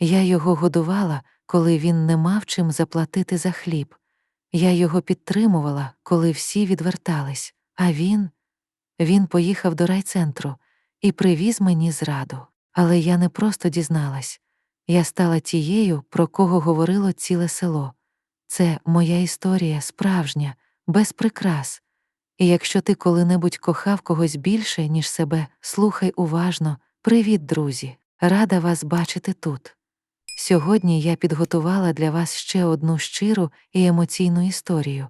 Я його годувала, коли він не мав чим заплатити за хліб. Я його підтримувала, коли всі відвертались, а він. Він поїхав до райцентру і привіз мені зраду. Але я не просто дізналась я стала тією, про кого говорило ціле село. Це моя історія справжня, без прикрас. І якщо ти коли-небудь кохав когось більше, ніж себе, слухай уважно, привіт, друзі, рада вас бачити тут. Сьогодні я підготувала для вас ще одну щиру і емоційну історію.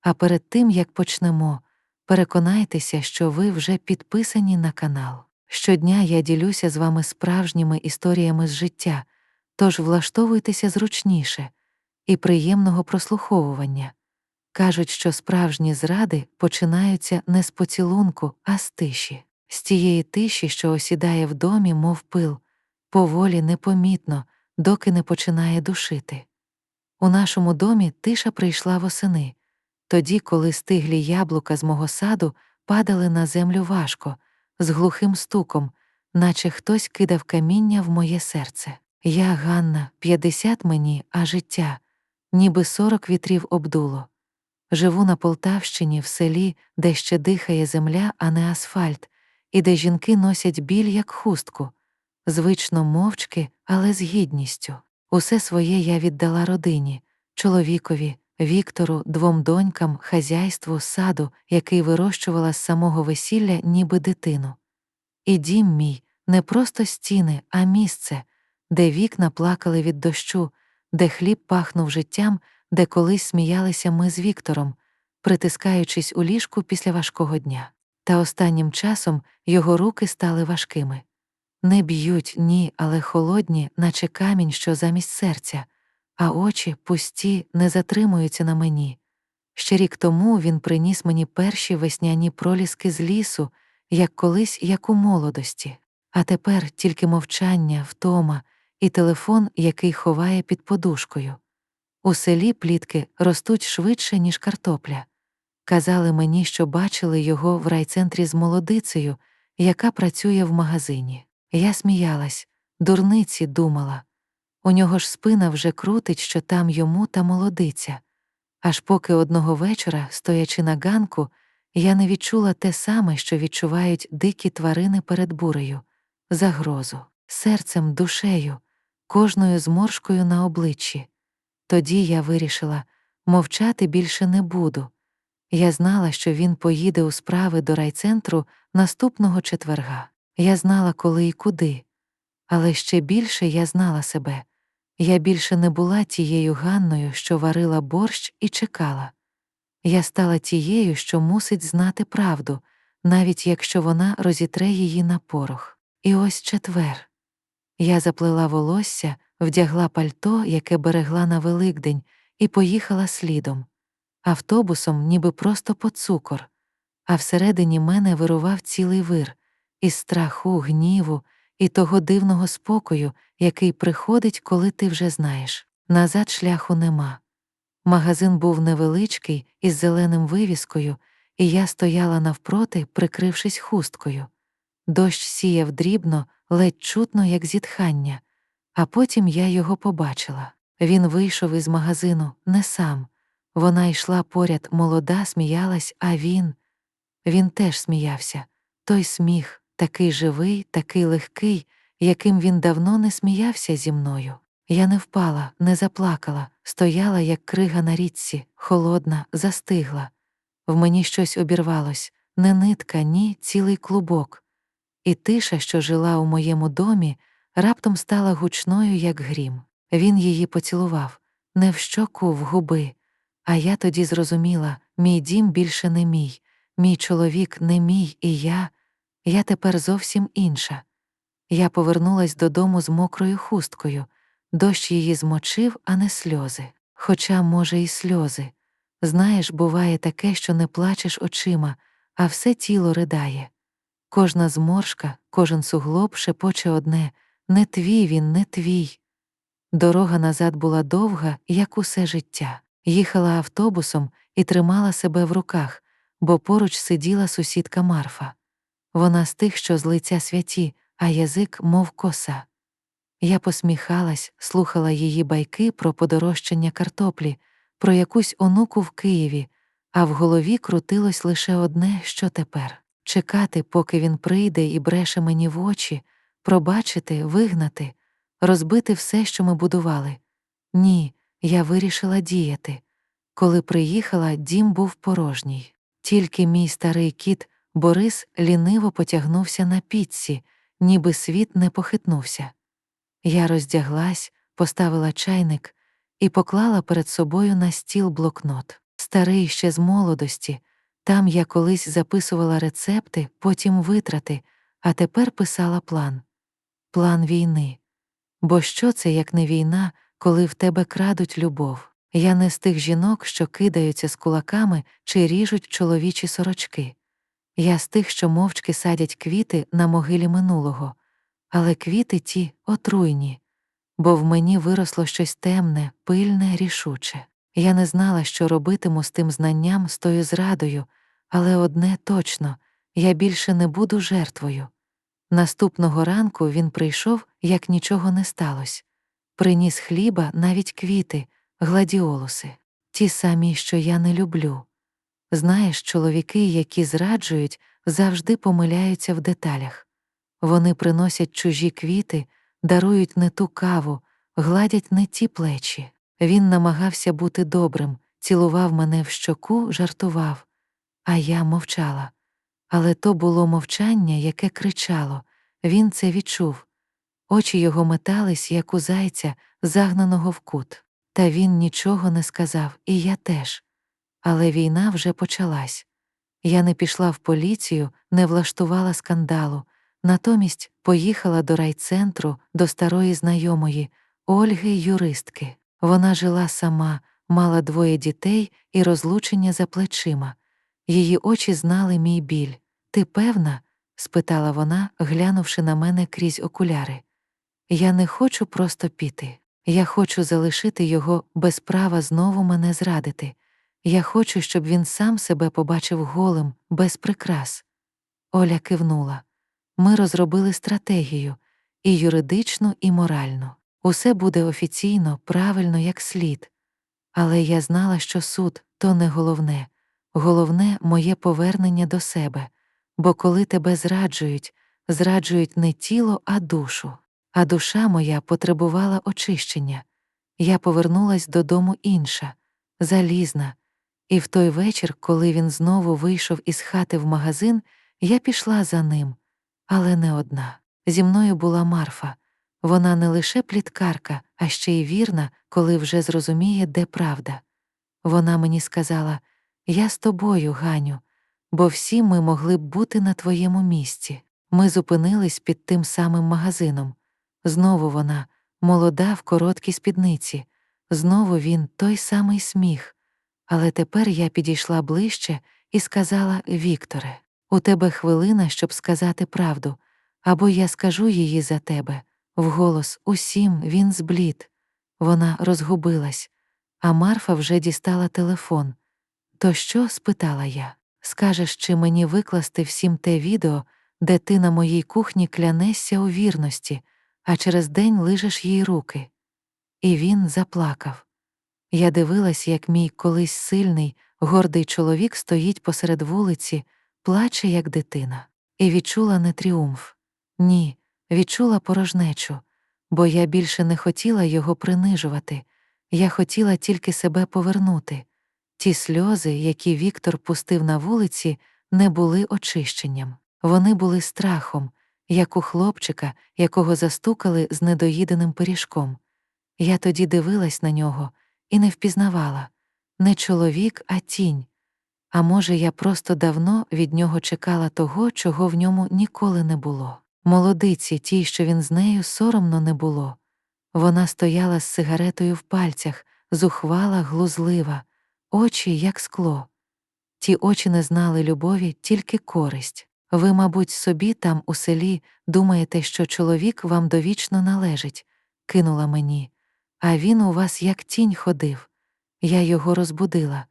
А перед тим, як почнемо, переконайтеся, що ви вже підписані на канал. Щодня я ділюся з вами справжніми історіями з життя, тож влаштовуйтеся зручніше і приємного прослуховування. Кажуть, що справжні зради починаються не з поцілунку, а з тиші, з тієї тиші, що осідає в домі, мов пил, поволі непомітно, доки не починає душити. У нашому домі тиша прийшла восени, тоді, коли стиглі яблука з мого саду падали на землю важко, з глухим стуком, наче хтось кидав каміння в моє серце. Я, Ганна, п'ятдесят мені, а життя, ніби сорок вітрів обдуло. Живу на Полтавщині, в селі, де ще дихає земля, а не асфальт, і де жінки носять біль, як хустку, звично мовчки, але з гідністю. Усе своє я віддала родині, чоловікові, Віктору, двом донькам, хазяйству, саду, який вирощувала з самого весілля, ніби дитину. І дім мій не просто стіни, а місце, де вікна плакали від дощу, де хліб пахнув життям, де колись сміялися ми з Віктором, притискаючись у ліжку після важкого дня. Та останнім часом його руки стали важкими. Не б'ють, ні, але холодні, наче камінь, що замість серця, а очі пусті, не затримуються на мені. Ще рік тому він приніс мені перші весняні проліски з лісу, як колись, як у молодості, а тепер тільки мовчання, втома і телефон, який ховає під подушкою. У селі плітки ростуть швидше, ніж картопля. Казали мені, що бачили його в райцентрі з молодицею, яка працює в магазині. Я сміялась, дурниці думала. У нього ж спина вже крутить, що там йому та молодиця. Аж поки одного вечора, стоячи на ганку, я не відчула те саме, що відчувають дикі тварини перед бурею, загрозу, серцем, душею, кожною зморшкою на обличчі. Тоді я вирішила мовчати більше не буду. Я знала, що він поїде у справи до райцентру наступного четверга. Я знала, коли і куди. Але ще більше я знала себе. Я більше не була тією Ганною, що варила борщ і чекала. Я стала тією, що мусить знати правду, навіть якщо вона розітре її на порох. І ось четвер. Я заплела волосся, вдягла пальто, яке берегла на Великдень, і поїхала слідом. Автобусом, ніби просто по цукор, а всередині мене вирував цілий вир із страху, гніву і того дивного спокою, який приходить, коли ти вже знаєш. Назад шляху нема. Магазин був невеличкий, із зеленим вивіскою, і я стояла навпроти, прикрившись хусткою. Дощ сіяв дрібно, ледь чутно, як зітхання, а потім я його побачила. Він вийшов із магазину не сам. Вона йшла поряд, молода, сміялась, а він. Він теж сміявся. Той сміх, такий живий, такий легкий, яким він давно не сміявся зі мною. Я не впала, не заплакала, стояла, як крига на річці, холодна, застигла. В мені щось обірвалось не нитка, ні, цілий клубок. І тиша, що жила у моєму домі, раптом стала гучною, як грім. Він її поцілував, не в щоку, в губи. А я тоді зрозуміла мій дім більше не мій, мій чоловік не мій, і я, я тепер зовсім інша. Я повернулась додому з мокрою хусткою, дощ її змочив, а не сльози. Хоча, може, і сльози. Знаєш, буває таке, що не плачеш очима, а все тіло ридає. Кожна зморшка, кожен суглоб шепоче одне не твій він, не твій. Дорога назад була довга, як усе життя. Їхала автобусом і тримала себе в руках, бо поруч сиділа сусідка Марфа. Вона з тих, що з лиця святі, а язик, мов коса. Я посміхалась, слухала її байки про подорожчання картоплі, про якусь онуку в Києві, а в голові крутилось лише одне, що тепер чекати, поки він прийде і бреше мені в очі, пробачити, вигнати, розбити все, що ми будували. Ні, я вирішила діяти. Коли приїхала, дім був порожній. Тільки мій старий кіт Борис ліниво потягнувся на піцці, ніби світ не похитнувся. Я роздяглась, поставила чайник і поклала перед собою на стіл блокнот. Старий ще з молодості. Там я колись записувала рецепти, потім витрати, а тепер писала план. План війни. Бо що це, як не війна, коли в тебе крадуть любов? Я не з тих жінок, що кидаються з кулаками чи ріжуть чоловічі сорочки. Я з тих, що мовчки садять квіти на могилі минулого, але квіти ті отруйні, бо в мені виросло щось темне, пильне, рішуче. Я не знала, що робитиму з тим знанням, з тою зрадою, але одне точно я більше не буду жертвою. Наступного ранку він прийшов, як нічого не сталося. Приніс хліба, навіть квіти, гладіолуси, ті самі, що я не люблю. Знаєш, чоловіки, які зраджують, завжди помиляються в деталях. Вони приносять чужі квіти, дарують не ту каву, гладять не ті плечі. Він намагався бути добрим, цілував мене в щоку, жартував, а я мовчала. Але то було мовчання, яке кричало він це відчув. Очі його метались, як у зайця, загнаного в кут. Та він нічого не сказав, і я теж. Але війна вже почалась. Я не пішла в поліцію, не влаштувала скандалу, натомість поїхала до райцентру, до старої знайомої, Ольги юристки. Вона жила сама, мала двоє дітей і розлучення за плечима. Її очі знали мій біль. Ти певна? спитала вона, глянувши на мене крізь окуляри. Я не хочу просто піти. Я хочу залишити його без права знову мене зрадити. Я хочу, щоб він сам себе побачив голим, без прикрас. Оля кивнула. Ми розробили стратегію і юридичну, і моральну. Усе буде офіційно, правильно, як слід. Але я знала, що суд то не головне, головне моє повернення до себе, бо коли тебе зраджують, зраджують не тіло, а душу. А душа моя потребувала очищення. Я повернулась додому інша, залізна. І в той вечір, коли він знову вийшов із хати в магазин, я пішла за ним, але не одна. Зі мною була Марфа. Вона не лише пліткарка, а ще й вірна, коли вже зрозуміє, де правда. Вона мені сказала Я з тобою, Ганю, бо всі ми могли б бути на твоєму місці. Ми зупинились під тим самим магазином. Знову вона, молода в короткій спідниці, знову він той самий сміх. Але тепер я підійшла ближче і сказала Вікторе, у тебе хвилина, щоб сказати правду, або я скажу її за тебе. Вголос усім він зблід. Вона розгубилась, а Марфа вже дістала телефон. То що? спитала я. Скажеш, чи мені викласти всім те відео, де ти на моїй кухні клянешся у вірності, а через день лижеш їй руки. І він заплакав. Я дивилась, як мій колись сильний, гордий чоловік стоїть посеред вулиці, плаче, як дитина, і відчула не тріумф. Ні, відчула порожнечу, бо я більше не хотіла його принижувати, я хотіла тільки себе повернути. Ті сльози, які Віктор пустив на вулиці, не були очищенням, вони були страхом, як у хлопчика, якого застукали з недоїденим пиріжком. Я тоді дивилась на нього і не впізнавала не чоловік, а тінь. А може, я просто давно від нього чекала того, чого в ньому ніколи не було. Молодиці, тій, що він з нею соромно не було. Вона стояла з сигаретою в пальцях, зухвала, глузлива, очі, як скло. Ті очі не знали любові, тільки користь. Ви, мабуть, собі там, у селі, думаєте, що чоловік вам довічно належить, кинула мені, а він у вас як тінь ходив. Я його розбудила.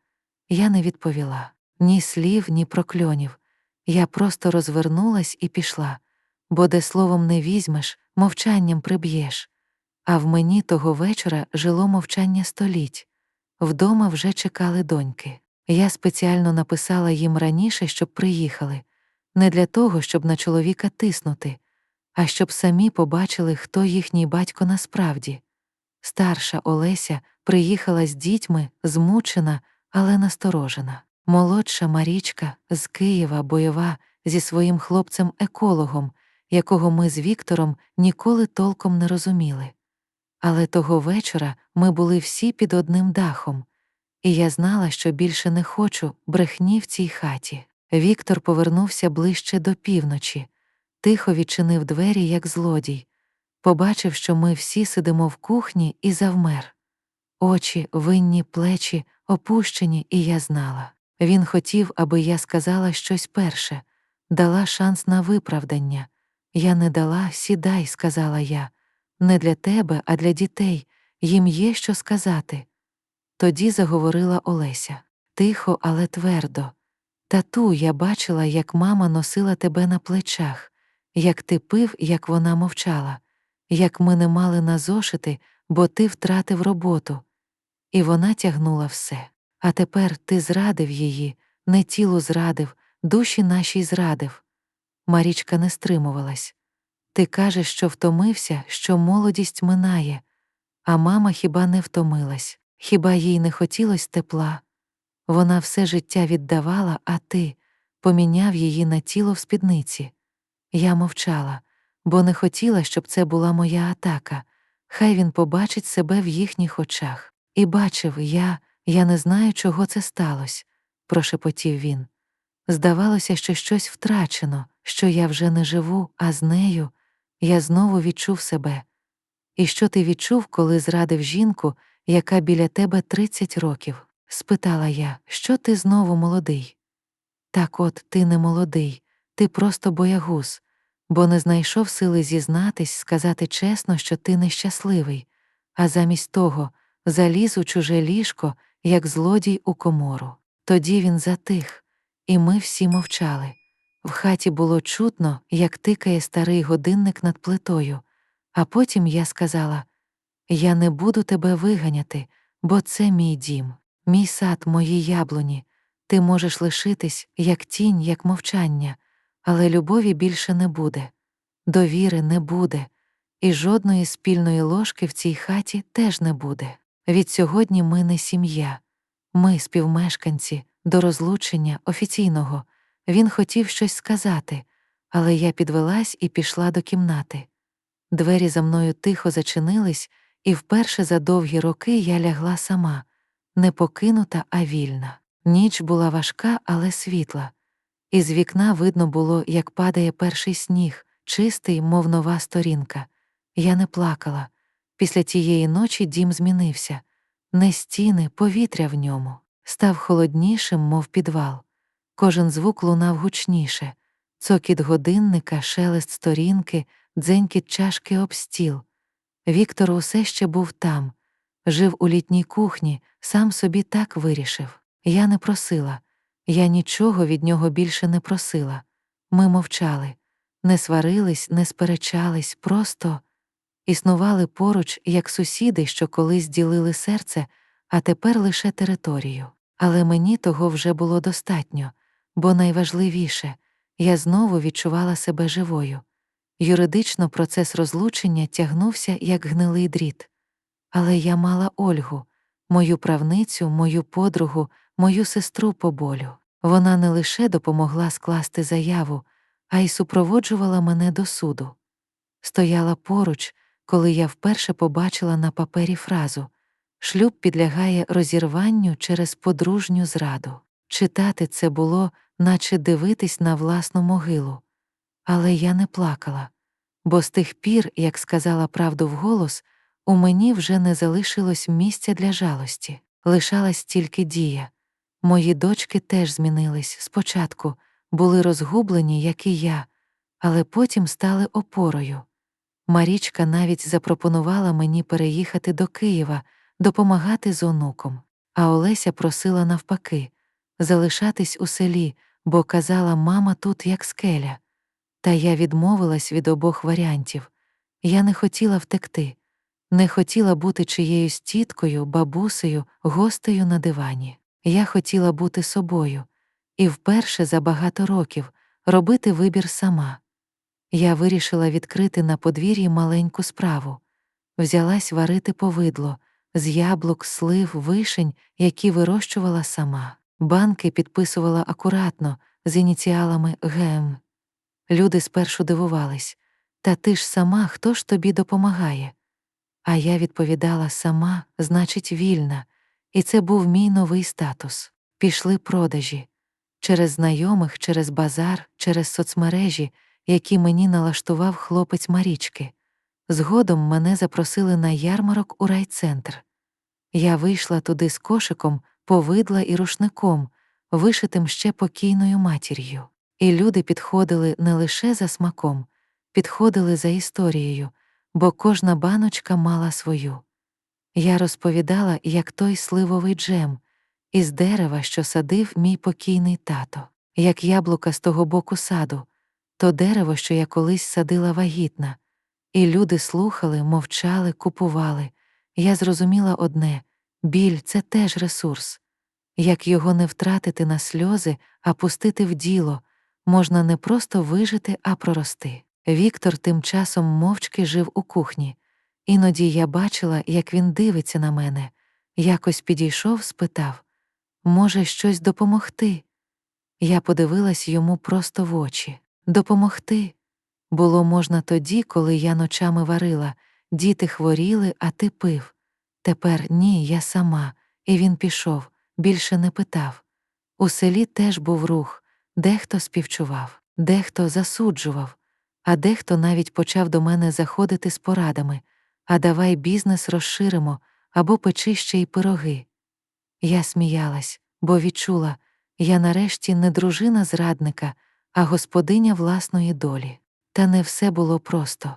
Я не відповіла ні слів, ні прокльонів. Я просто розвернулась і пішла бо де словом не візьмеш, мовчанням приб'єш. а в мені того вечора жило мовчання століть. Вдома вже чекали доньки. Я спеціально написала їм раніше, щоб приїхали, не для того, щоб на чоловіка тиснути, а щоб самі побачили, хто їхній батько насправді. Старша Олеся приїхала з дітьми, змучена, але насторожена. Молодша Марічка з Києва бойова зі своїм хлопцем-екологом, якого ми з Віктором ніколи толком не розуміли. Але того вечора ми були всі під одним дахом, і я знала, що більше не хочу брехні в цій хаті. Віктор повернувся ближче до півночі, тихо відчинив двері, як злодій, побачив, що ми всі сидимо в кухні і завмер. Очі, винні плечі, опущені, і я знала. Він хотів, аби я сказала щось перше, дала шанс на виправдання. Я не дала, сідай, сказала я. Не для тебе, а для дітей. Їм є що сказати. Тоді заговорила Олеся тихо, але твердо. Тату, я бачила, як мама носила тебе на плечах, як ти пив, як вона мовчала, як ми не мали на зошити, бо ти втратив роботу. І вона тягнула все. А тепер ти зрадив її, не тілу зрадив, душі нашій зрадив. Марічка не стримувалась. Ти кажеш, що втомився, що молодість минає, а мама хіба не втомилась, хіба їй не хотілось тепла? Вона все життя віддавала, а ти поміняв її на тіло в спідниці. Я мовчала, бо не хотіла, щоб це була моя атака. Хай він побачить себе в їхніх очах. І бачив я, я не знаю, чого це сталося, прошепотів він. Здавалося, що щось втрачено, що я вже не живу, а з нею я знову відчув себе. І що ти відчув, коли зрадив жінку, яка біля тебе 30 років? спитала я, що ти знову молодий? Так от ти не молодий, ти просто боягуз, бо не знайшов сили зізнатись, сказати чесно, що ти нещасливий, а замість того заліз у чуже ліжко, як злодій у комору. Тоді він затих, і ми всі мовчали. В хаті було чутно, як тикає старий годинник над плитою, а потім я сказала Я не буду тебе виганяти, бо це мій дім, мій сад, мої яблуні. Ти можеш лишитись, як тінь, як мовчання, але любові більше не буде, довіри не буде, і жодної спільної ложки в цій хаті теж не буде. Від сьогодні ми не сім'я, ми співмешканці, до розлучення офіційного. Він хотів щось сказати, але я підвелась і пішла до кімнати. Двері за мною тихо зачинились, і вперше за довгі роки я лягла сама, не покинута, а вільна. Ніч була важка, але світла. Із вікна видно було, як падає перший сніг, чистий, мов нова сторінка. Я не плакала. Після тієї ночі дім змінився. Не стіни, повітря в ньому, став холоднішим, мов підвал. Кожен звук лунав гучніше цокіт годинника, шелест сторінки, дзенькіт чашки об стіл. Віктор усе ще був там, жив у літній кухні, сам собі так вирішив. Я не просила, я нічого від нього більше не просила. Ми мовчали, не сварились, не сперечались, просто існували поруч, як сусіди, що колись ділили серце, а тепер лише територію. Але мені того вже було достатньо, бо найважливіше я знову відчувала себе живою. Юридично процес розлучення тягнувся, як гнилий дріт. Але я мала Ольгу, мою правницю, мою подругу, мою сестру по болю. Вона не лише допомогла скласти заяву, а й супроводжувала мене до суду. Стояла поруч, коли я вперше побачила на папері фразу Шлюб підлягає розірванню через подружню зраду. Читати це було, наче дивитись на власну могилу. Але я не плакала, бо з тих пір, як сказала правду вголос, у мені вже не залишилось місця для жалості, лишалась тільки дія. Мої дочки теж змінились спочатку, були розгублені, як і я, але потім стали опорою. Марічка навіть запропонувала мені переїхати до Києва, допомагати з онуком, а Олеся просила навпаки залишатись у селі, бо казала мама тут як скеля. Та я відмовилась від обох варіантів. Я не хотіла втекти. не хотіла бути чиєюсь тіткою, бабусею, гостею на дивані. Я хотіла бути собою і вперше за багато років робити вибір сама. Я вирішила відкрити на подвір'ї маленьку справу, взялась варити повидло з яблук, слив, вишень, які вирощувала сама. Банки підписувала акуратно з ініціалами ГМ. Люди спершу дивувались та ти ж сама, хто ж тобі допомагає? А я відповідала сама, значить, вільна, і це був мій новий статус. Пішли продажі через знайомих, через базар, через соцмережі, які мені налаштував хлопець Марічки. Згодом мене запросили на ярмарок у райцентр. Я вийшла туди з кошиком, повидла і рушником, вишитим ще покійною матір'ю. І люди підходили не лише за смаком, підходили за історією, бо кожна баночка мала свою. Я розповідала, як той сливовий джем, із дерева, що садив мій покійний тато, як яблука з того боку саду, то дерево, що я колись садила вагітна. І люди слухали, мовчали, купували. Я зрозуміла одне біль це теж ресурс. Як його не втратити на сльози, а пустити в діло, можна не просто вижити, а прорости. Віктор тим часом мовчки жив у кухні. Іноді я бачила, як він дивиться на мене, якось підійшов, спитав може, щось допомогти? Я подивилась йому просто в очі. Допомогти. Було можна тоді, коли я ночами варила, діти хворіли, а ти пив. Тепер ні, я сама, і він пішов, більше не питав. У селі теж був рух, дехто співчував, дехто засуджував, а дехто навіть почав до мене заходити з порадами а давай бізнес розширимо або печи ще й пироги. Я сміялась, бо відчула я нарешті не дружина зрадника, а господиня власної долі. Та не все було просто.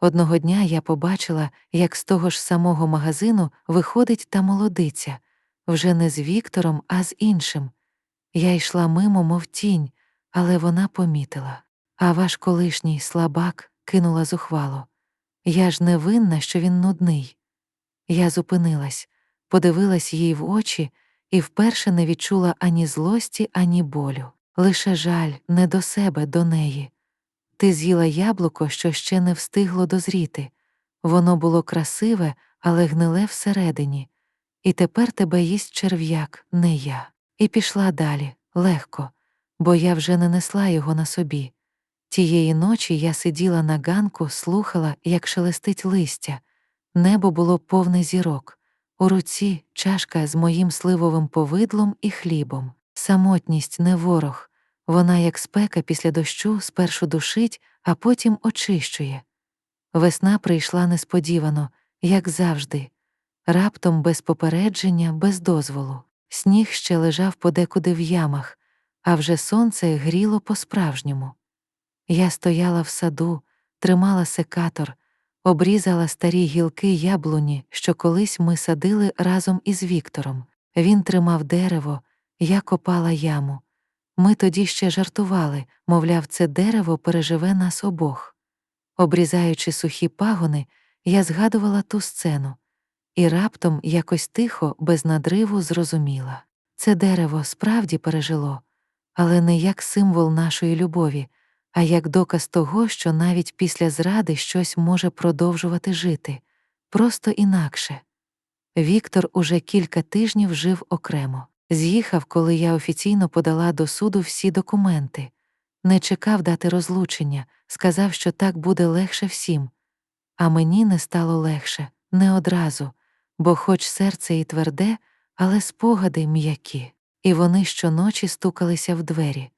Одного дня я побачила, як з того ж самого магазину виходить та молодиця, вже не з Віктором, а з іншим. Я йшла мимо, мов тінь, але вона помітила. А ваш колишній слабак кинула зухвало. Я ж не винна, що він нудний. Я зупинилась, подивилась їй в очі і вперше не відчула ані злості, ані болю, лише жаль не до себе, до неї. Ти з'їла яблуко, що ще не встигло дозріти. Воно було красиве, але гниле всередині, і тепер тебе їсть черв'як, не я. І пішла далі, легко, бо я вже не несла його на собі. Тієї ночі я сиділа на ганку, слухала, як шелестить листя. Небо було повне зірок, у руці чашка з моїм сливовим повидлом і хлібом. Самотність не ворог, вона, як спека після дощу, спершу душить, а потім очищує. Весна прийшла несподівано, як завжди, раптом без попередження, без дозволу. Сніг ще лежав подекуди в ямах, а вже сонце гріло по-справжньому. Я стояла в саду, тримала секатор, обрізала старі гілки яблуні, що колись ми садили разом із Віктором. Він тримав дерево, я копала яму. Ми тоді ще жартували, мовляв, це дерево переживе нас обох. Обрізаючи сухі пагони, я згадувала ту сцену, і раптом якось тихо, без надриву зрозуміла це дерево справді пережило, але не як символ нашої любові а як доказ того, що навіть після зради щось може продовжувати жити, просто інакше. Віктор уже кілька тижнів жив окремо, з'їхав, коли я офіційно подала до суду всі документи, не чекав дати розлучення, сказав, що так буде легше всім. А мені не стало легше, не одразу, бо, хоч серце і тверде, але спогади м'які, і вони щоночі стукалися в двері.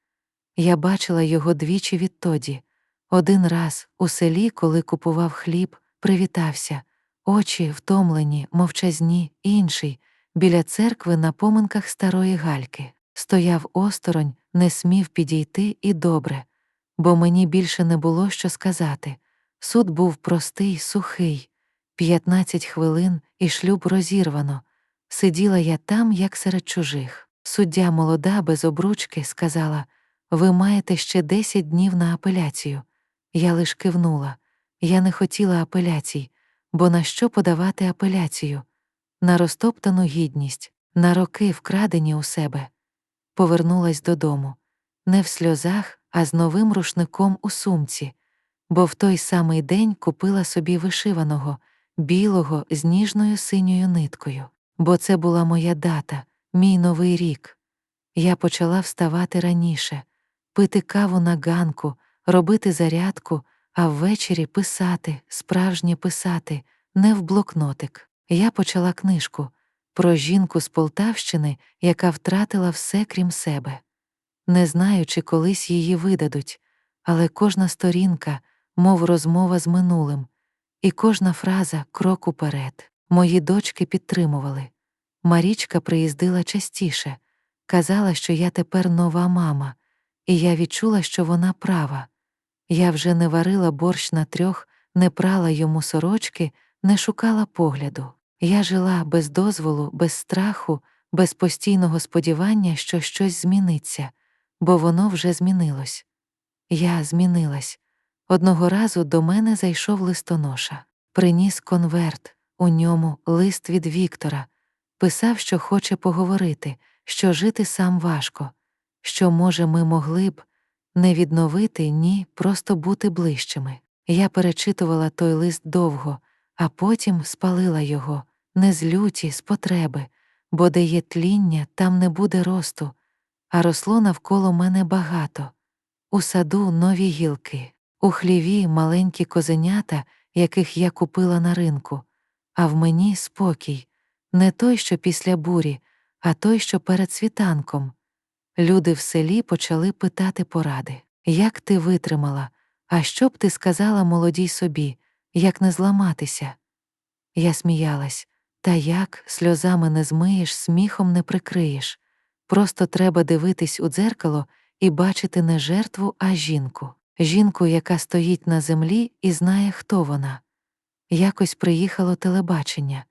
Я бачила його двічі відтоді. Один раз у селі, коли купував хліб, привітався, очі втомлені, мовчазні, інший, біля церкви на поминках старої гальки. Стояв осторонь, не смів підійти і добре, бо мені більше не було що сказати. Суд був простий, сухий, п'ятнадцять хвилин і шлюб розірвано. Сиділа я там, як серед чужих. Суддя молода, без обручки, сказала ви маєте ще десять днів на апеляцію. Я лиш кивнула. Я не хотіла апеляцій. бо на що подавати апеляцію? На розтоптану гідність, на роки, вкрадені у себе. Повернулась додому, не в сльозах, а з новим рушником у сумці, бо в той самий день купила собі вишиваного, білого з ніжною синьою ниткою, бо це була моя дата, мій новий рік. Я почала вставати раніше, пити каву на ганку, робити зарядку, а ввечері писати, справжнє писати, не в блокнотик. Я почала книжку про жінку з Полтавщини, яка втратила все крім себе. Не знаю, чи колись її видадуть, але кожна сторінка, мов розмова з минулим, і кожна фраза крок уперед. Мої дочки підтримували. Марічка приїздила частіше, казала, що я тепер нова мама, і я відчула, що вона права. Я вже не варила борщ на трьох, не прала йому сорочки, не шукала погляду. Я жила без дозволу, без страху, без постійного сподівання, що щось зміниться, бо воно вже змінилось. Я змінилась. Одного разу до мене зайшов листоноша, приніс конверт, у ньому лист від Віктора, писав, що хоче поговорити, що жити сам важко, що, може, ми могли б не відновити, ні, просто бути ближчими. Я перечитувала той лист довго, а потім спалила його, не з люті, з потреби, бо де є тління, там не буде росту, а росло навколо мене багато. У саду нові гілки, у хліві маленькі козенята, яких я купила на ринку, а в мені спокій, не той, що після бурі, а той, що перед світанком. Люди в селі почали питати поради. Як ти витримала? А що б ти сказала молодій собі, як не зламатися? Я сміялась. Та як сльозами не змиєш, сміхом не прикриєш. Просто треба дивитись у дзеркало і бачити не жертву, а жінку. Жінку, яка стоїть на землі і знає, хто вона. Якось приїхало телебачення.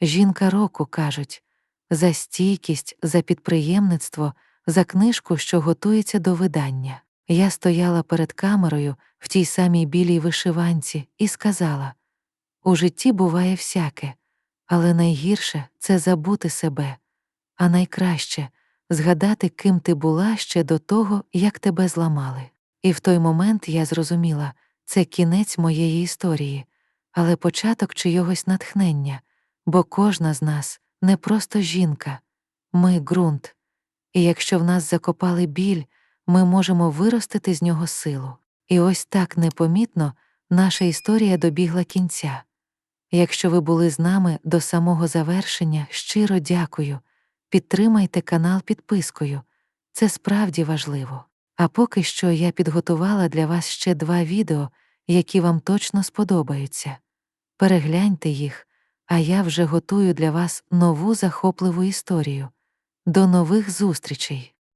Жінка року, кажуть, за стійкість, за підприємництво, за книжку, що готується до видання. Я стояла перед камерою в тій самій білій вишиванці і сказала у житті буває всяке, але найгірше це забути себе, а найкраще згадати, ким ти була ще до того, як тебе зламали. І в той момент я зрозуміла це кінець моєї історії, але початок чийогось натхнення, бо кожна з нас не просто жінка, ми ґрунт, і якщо в нас закопали біль, ми можемо виростити з нього силу. І ось так непомітно наша історія добігла кінця. Якщо ви були з нами до самого завершення, щиро дякую. Підтримайте канал підпискою, це справді важливо. А поки що я підготувала для вас ще два відео, які вам точно сподобаються. Перегляньте їх, а я вже готую для вас нову захопливу історію. До нових зустрічей!